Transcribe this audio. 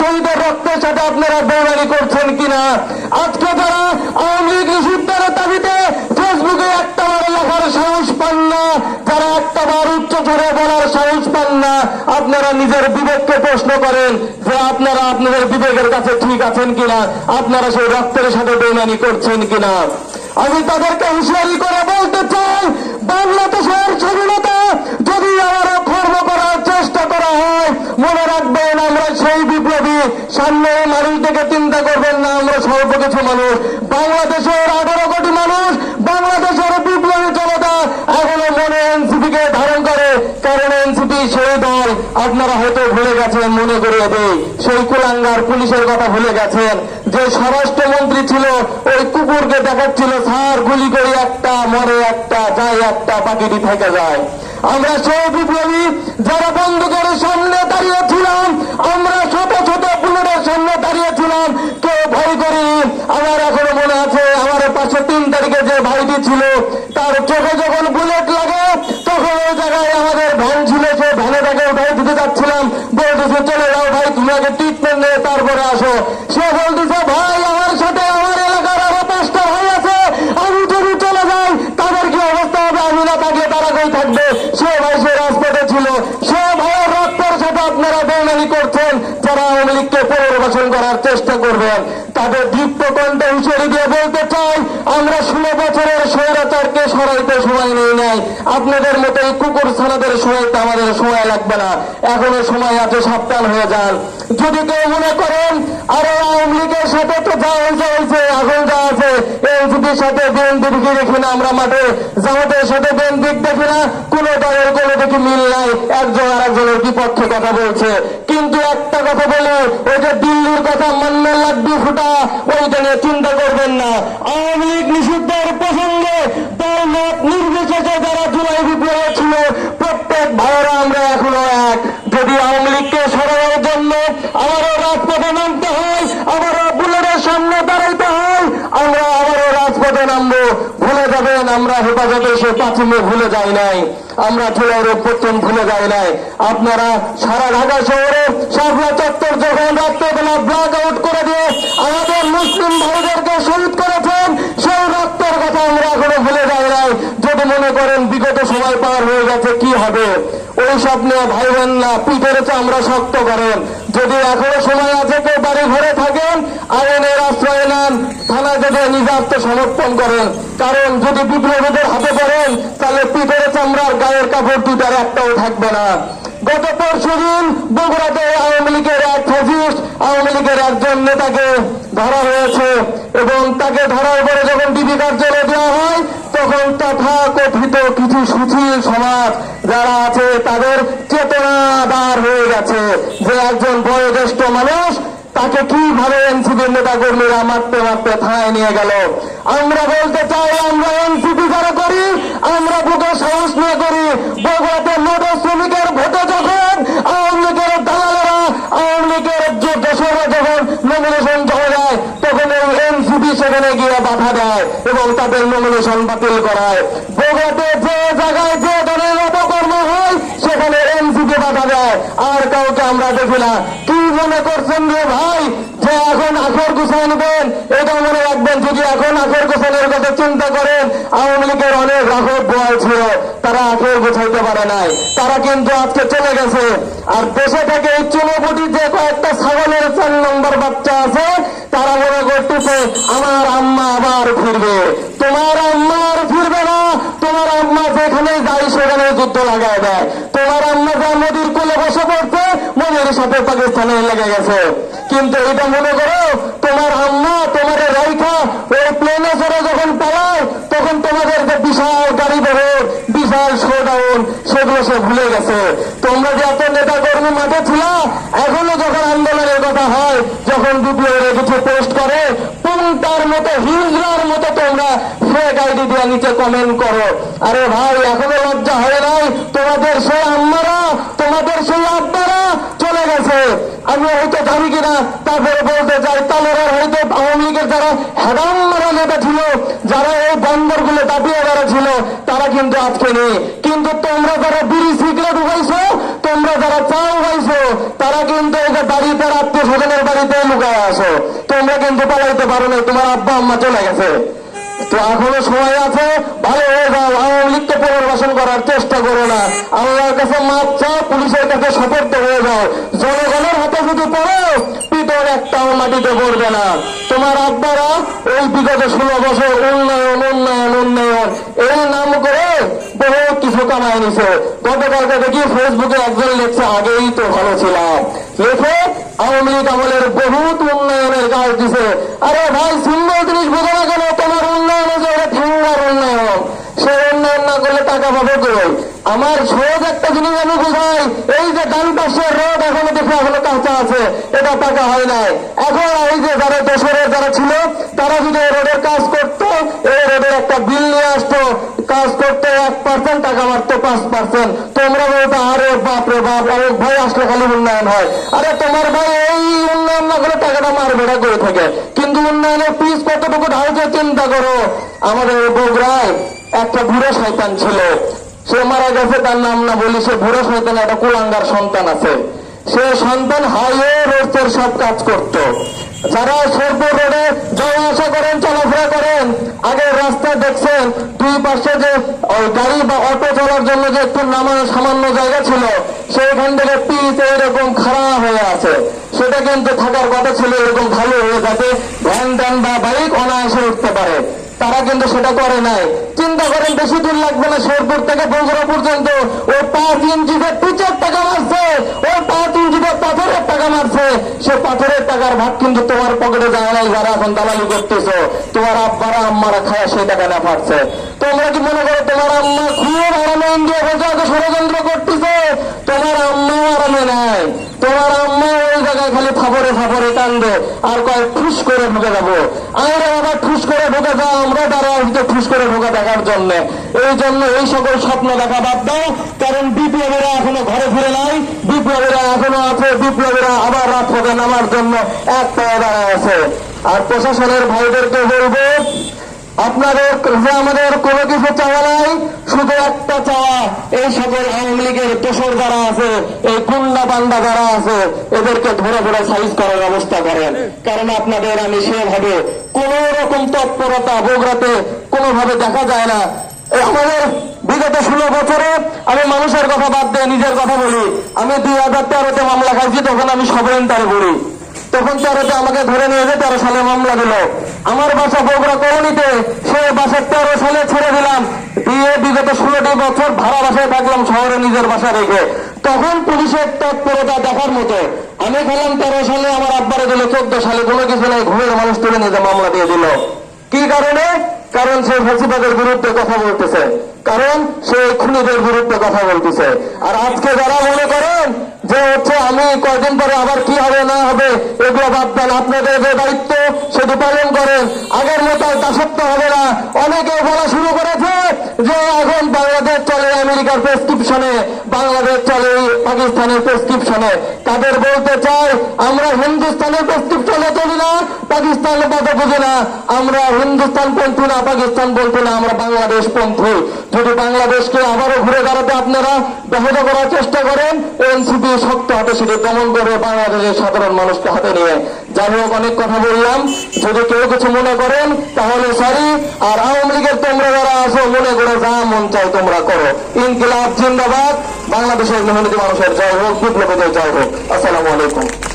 শহীদের রক্তের সাথে আপনারা বেমানি করছেন কিনা? আজকে যারা আওয়ামী লীগ নিষিদ্ধের দাবিতে ফেসবুকে একটা বার লেখার সাহস পান না, যারা একটা বার উচ্চ স্বরে বলার সাহস পান না, আপনারা নিজের বিবেককে প্রশ্ন করেন যে আপনারা আপনাদের বিবেকের কাছে ঠিক আছেন কিনা? আপনারা সেই রক্তের সাথে বেমানি করছেন কিনা? আমি তাদেরকে হুঁশিয়ারি করে বলতে চাই, বাংলাদেশের স্বাধীনতা যদি আবারও খর্ব করা মনে রাখবেন, আমরা সেই বিপ্লবী। সামনে মানুষদেরকে চিন্তা করবেন না, আমরা স্বল্প কিছু মানুষ। বাংলাদেশের আঠারো কোটি মানুষ, বাংলাদেশের বিপ্লবী জনতা এখনও মনে এনসিপি কে ধারণ করে। কারণ এনসিপি সেই দল, আপনারা হয়তো ভুলে গেছেন, মনে করিয়ে দেই। সেই কুলাঙ্গার পুলিশের কথা ভুলে গেছেন। যে স্বরাষ্ট্রমন্ত্রী ছিল, ওই কুকুরকে দেখাচ্ছিল, স্যার, গুলি করে, একটা মরে, একটা যায়, একটা পাখিটি থেকে যায়। আমরা সেই বিপ্লবী, যারা বন্দুকের সামনে দাঁড়িয়েছিলাম আমরা ছোট ছোট বুলেটের সামনে দাঁড়িয়েছিলাম কেউ ভয় করি আমার এখনও মনে আছে আমার পাশে তিন তারিখে যে ভাইটি ছিল, তার চোখে যখন বুলেট লাগে, তখন ওই জায়গায় আমাদের ভ্যান ছিল, সে ভ্যানে তাকে উঠাই দিতে যাচ্ছিলাম। বলতেছে, চলে যাও ভাই তুমি আগে ট্রিটমেন্ট নিয়ে তারপরে আসো। সে বলতেছে, ভাই, আমার সাথে আমার এলাকার আরও পাঁচটা ভাই আছে, আমি যদি চলে যাই, তাদের কি অবস্থা হবে? আমি না থাকলে তারা কই থাকবে সে ভাই সে রাজপথে ছিল সে ভাইয়ের রক্তের সাথে আপনারা বেমানি করছেন যারা আওয়ামী লীগকে পুনর্বাসন করার চেষ্টা করবেন তাদের দীপ্ত কণ্ঠে হুঁশিয়ারি দিয়ে বলতে চাই আমরা ষোলো বছরের সরাইতে সময় নেই, নাই। আপনাদের মতো এই কুকুর ছানাদের সরাইতে আমাদের সময় লাগবে না। এখনও সময় আছে, সাবধান হয়ে যান। যদি কেউ মনে করেন, আরে, আওয়ামী লীগের সাথে তো যা হয়েছে হয়েছে এখন যা আছে। এনসিপির সাথে বিএনপির কি দেখি না আমরা মাঠে জামাতের সাথে বিএনপির দেখি না, কোন দলের কোনো দেখি মিল নাই। একজন আর একজনের বিপক্ষে কথা বলছে। কথা বলে, ওই যে দিল্লির কথা মান্নার লাড্ডু ফুটা ওইটা নিয়ে চিন্তা করবেন না। আওয়ামী লীগ নিষিদ্ধের প্রসঙ্গে দল মত নির্বিশেষে যারা জুলাই বিপ্লবে ছিল, প্রত্যেক ভাইয়েরা আমরা এখনও এক। যদি আওয়ামী লীগকে সরানোর জন্য আবারও রাজপথে নামতে হয়, আবারও বুলেটের সামনে দাঁড়াইতে হয়, আমরা আবারও রাজপথে নামবো। যাবেন আমরা হেফাজতে সে পাঁচিমে ভুলে যাই নাই, আমরা চুলের পত্তন ভুলে যাই নাই। আপনারা সারা ঢাকা শহরে শাপলা চত্বর যখন রাত্রেবেলা ব্ল্যাক আউট করে দিয়ে আমাদের মুসলিম ভাইদেরকে শহীদ করেছেন, সেই রক্তের কথা আমরা এখনও ভুলে যাই নাই। যদি মনে করেন বিগত সময় পার হয়ে গেছে, কি হবে? ওই স্বপ্নে ভাই বোন না, পিঠের আমরা শক্ত করেন। যদি এখনও সময় আছে, কেউ বাড়ি ঘরে থাকেন, আইনের থানায় যদি নিজে আত্মসমর্পণ করেন। কারণ যদি বিপ্লবীদের হাতে পড়েন তাহলে পিঠের চামড়ার গায়ের কাপড় দুটার একটাও থাকবে না। গত পরশু দিন বগুড়াতে আওয়ামী লীগের এক ফেসিস্ট আওয়ামী লীগের একজন নেতাকে ধরা হয়েছে এবং তাকে ধরার পরে যখন ডিবি কার্যালয়ে দেওয়া হয়, তখন তথা কথিত কিছু সুশীল সমাজ যারা আছে, তাদের চেতনাদার হয়ে গেছে যে একজন বয়োজ্যেষ্ঠ মানুষ তাকে কীভাবে এনসিপির নেতা কর্মীরা মারতে মারতে থানায় নিয়ে গেল? আমরা বলতে চাই, আমরা এনসিপি যারা করি, আমরা বুকে সাহস নিয়ে করি। বগুড়াতে মোটর শ্রমিকের ভোটে যখন আওয়ামী লীগের দালালেরা, আওয়ামী লীগের যখন নমিনেশন তখন এই এনসিপি সেখানে গিয়ে বাধা দেয় এবং তাদের নমিনেশন বাতিল করায়। বগুড়াতে যে জায়গায় যে দলের অপকর্ম হয়, সেখানে এনসিপি বাধা দেয়। আর কাউকে আমরা দেখি না। মনে করছেন রে ভাই, যে এখন আখর গুছাই নেবেন এটা মনে রাখবেন যদি এখন আখর গোছানোর কথা চিন্তা করেন, আওয়ামী লীগের অনেক রাখর বোয়াল ছিল, তারা আখর গোছাইতে পারে নাই। তারা কিন্তু আজকে চলে গেছে। আর দেশে থেকে এই চুনোপুটি যে কয়েকটা ছাগলের চার নম্বর বাচ্চা আছে, তারা মনে করতেছে, আমার আম্মা আবার ফিরবে। তোমার আম্মা আর ফিরবে না। তোমার আম্মা যেখানে যাই সেখানে যুদ্ধ লাগায় দেয়। তোমার আম্মা যা নদীর কোলে বসে পড়ছে মোদীর সাথে পাকিস্তানে লেগে গেছে। কিন্তু এটা মনে করো, তোমার আম্মা, তোমার রাইখা ওই প্লেনে চড়ে যখন পালায়, তখন তোমাদের যে বিশাল গাড়ি বহর বিশাল শোডাউন সেগুলো সে ভুলে গেছে। তোমরা যে এত নেতা কর্মী মাঠে ছিল, এখনও যখন আন্দোলনের কথা হয়, যখন বিপ্লবের কিছু পোস্ট করে, পুংটার মতো হিজড়ার মতো তোমরা ফেক আইডি দিয়ে নিচে কমেন্ট করো আরে ভাই এখনও লজ্জা হয় নাই তোমাদের সেই আম্মারা তোমাদের সেই আব্বারা চলে গেছে আমি হয়তো জানি পারি কিনা তারপরে বলতে চাই তালেরা হয়তো আওয়ামী লীগের যারা মারা নেতা ছিল যারা এই বন্দরগুলো দাপিয়ে ছিল তারা কিন্তু আজকে নেই। কিন্তু তোমরা যারা বিড়ি সিগারেট উঠাইছো তোমরা যারা চা উঠাইছো তারা কিন্তু এই যে বাড়িতে আত্মীয় স্বজনের বাড়িতে লুকায় আসো তোমরা কিন্তু পালাইতে পারো না তোমার আব্বা আম্মা চলে গেছে। তো এখনও সময় আছে, ভালো হয়ে যাও, আওয়ামী লীগকে পুনর্বাসন করার চেষ্টা করো না। আল্লাহর কাছে মাপ চাও, পুলিশের কাছে সতর্ক হয়ে যাও। জনগণের হাতে যদি পড়ো একটাও মাটিতে পড়বে না। তোমার আব্বারা ওই বিগত ষোলো বছর উন্নয়ন উন্নয়ন উন্নয়ন, এই নাম করে বহু কিছু কামায় নিছে। গতকালকে দেখি ফেসবুকে একজন লেখছে, আগেই তো ভালো ছিলাম। লেখে, আওয়ামী লীগ আমলের বহুত উন্নয়নের কাজ দিছে। আরে ভাই সুন্দর জিনিস বোঝো না কেন তোমার উন্নয়ন হচ্ছে ওটা ঠেঙ্গার উন্নয়ন সে উন্নয়ন আমার সহজ একটা জিনিস আমি বুঝাই, এই যে ডান পাশে রোড এখনও দেখে, এখনও কাঁচা আছে, এটা টাকা হয় নাই। এখন এই যে যারা দোষরের যারা ছিল, তারা যদি রোডের কাজ একটা বিল কাজ করতে এক পার্সেন্ট টাকা মারতো পাঁচ পার্সেন্ট তোমরা বলতো, আরে বাপ রে বাপ অনেক ভাই আসলে খালি উন্নয়ন হয়। আরে তোমার ভাই এই উন্নয়ন না করে টাকাটা মারবে না করে থাকে। কিন্তু উন্নয়নের পিস কতটুকু ঢালছে চিন্তা করো? আমাদের বগুড়ায় একটা বুড়ো শয়তান ছিল। সে মারা গেছে, তার নাম না বলি, সে বুড়ো শয়তান একটা কুলাঙ্গার সন্তান আছে। সে সন্তান হাইওয়ে রোডের সব কাজ করত। যারা সরপুর রোডে যাওয়া আসা করেন, চলাফেরা করেন আগের রাস্তা দেখছেন, দুই পাশে যে গাড়ি বা অটো চলার জন্য যে একটু নামানো সামান্য জায়গা ছিল, সেইখান থেকে পিচ এরকম খারাপ হয়ে আছে। সেটা কিন্তু থাকার কথা ছিল, এরকম ভালো হয়ে যাতে ভ্যান, ট্যান বা বাইক অনায়াসে উঠতে পারে। তারা কিন্তু সেটা করে নাই। চিন্তা করেন, বেশি দূর লাগবে না শেরপুর থেকে বগুড়া পর্যন্ত। ওই পাঁচ ইঞ্চিতে পিচের টাকা মারছে। ওই পাঁচ ইঞ্চিতে পাথরের টাকা মারছে। সে পাথরের টাকার ভাগ কিন্তু তোমার পকেটে যায় নাই, যারা এখন দালালি করতেছো। তোমার আব্বারা, আম্মারা খায় সেই টাকা না পারছে তোমরা কি মনে করো তোমার আম্মা খুব আরামে ইন্ডিয়া আগে ষড়যন্ত্র করতেছে? তোমার আম্মাও আরামে নাই। তোমার আম্মা ওই জায়গায় খালি ফাপরে ফাপরে কান্দে। আর কয় ঠুস করে ঢুকে যাব। আমরা আবার ঠুস করে ঢুকে যাও। আমরা তারা আসতে ঠুস করে ঢুকে দেখার জন্য। এই জন্য এই সকল স্বপ্ন দেখা বাদ দাও। কারণ বিপ্লবীরা এখনও ঘরে ফিরে নাই। বিপ্লবীরা এখনও আছে। বিপ্লবীরা আবার রাত হবে নামার জন্য এক পায়ে দাঁড়ায় আছে। আর প্রশাসনের ভাইদেরকে বলব আপনাদের আমাদের কোনো কিছু চাওয়া নাই, শুধু একটা চাওয়া, এই সকল আওয়ামী লীগের যারা আছে, এই যারা আছে, এদেরকে ধরে ধরে সাইজ করার ব্যবস্থা করেন। কারণ আপনাদের আমি সেভাবে কোন রকম তৎপরতা কোনোভাবে দেখা যায় না। আমাদের বিগত ষোলো বছরে আমি মানুষের কথা বাদ দিয়ে নিজের কথা বলি। আমি দুই হাজার তেরোতে মামলা খাইছি, তখন আমি সবরেন্টারে বলি তখন তেরোতে আমাকে ধরে নিয়ে যে তেরো সালে মামলা দিল। আমার বাসা বগুড়া কলোনিতে সে বাসা তেরো সালে ছেড়ে দিলাম। দিয়ে বিগত ষোলোটি বছর ভাড়া বাসায় থাকলাম শহরে নিজের বাসা রেখে। তখন পুলিশের তৎপরতা দেখার মতো আমি খেলাম তেরো সালে আমার আব্বারে দিল, চোদ্দ সালে কোনো কিছু নেই, ঘুমের মানুষ তুলে নিতে মামলা দিয়ে দিল। কি কারণে? কারণ সে ফাঁসিবাদের বিরুদ্ধে কথা বলতেছে। কারণ সে খুনিদের বিরুদ্ধে কথা বলতেছে। আর আজকে যারা মনে করেন যে হচ্ছে আমি কয়দিন পরে আবার কি হবে, না হবে, এগুলো বাদ দেন। আপনাদের যে দায়িত্ব, সেটি পালন করেন। আগের মতো দাসত্ব হবে না। অনেকে বলা শুরু করেছে যে এখন আমেরিকার প্রেসক্রিপশনে, বাংলাদেশ চলে পাকিস্তানের প্রেসক্রিপশনে। তাদের বলতে চাই, আমরা হিন্দুস্তানের প্রেসক্রিপশনে চলি না পাকিস্তানের কথা বুঝি না। আমরা হিন্দুস্তান পন্থী না, পাকিস্তান পন্থী না, আমরা বাংলাদেশ পন্থী যদি বাংলাদেশকে আবারও ঘুরে দাঁড়াতে আপনারা ব্যাহত করার চেষ্টা করেন, এনসিপি শক্ত হাতে সেটি দমন করে বাংলাদেশের সাধারণ মানুষকে হাতে নিয়ে। যাই হোক, অনেক কথা বললাম। যদি কেউ কিছু মনে করেন, তাহলে সরি আর আওয়ামী লীগের তোমরা যারা আসো মনে করো যা মন চাই তোমরা করো। ইনকিলাব জিন্দাবাদ। বাংলাদেশের মেহনতি মানুষের জয় হোক, বিপ্লবীদের জয় হোক। আসসালামু আলাইকুম।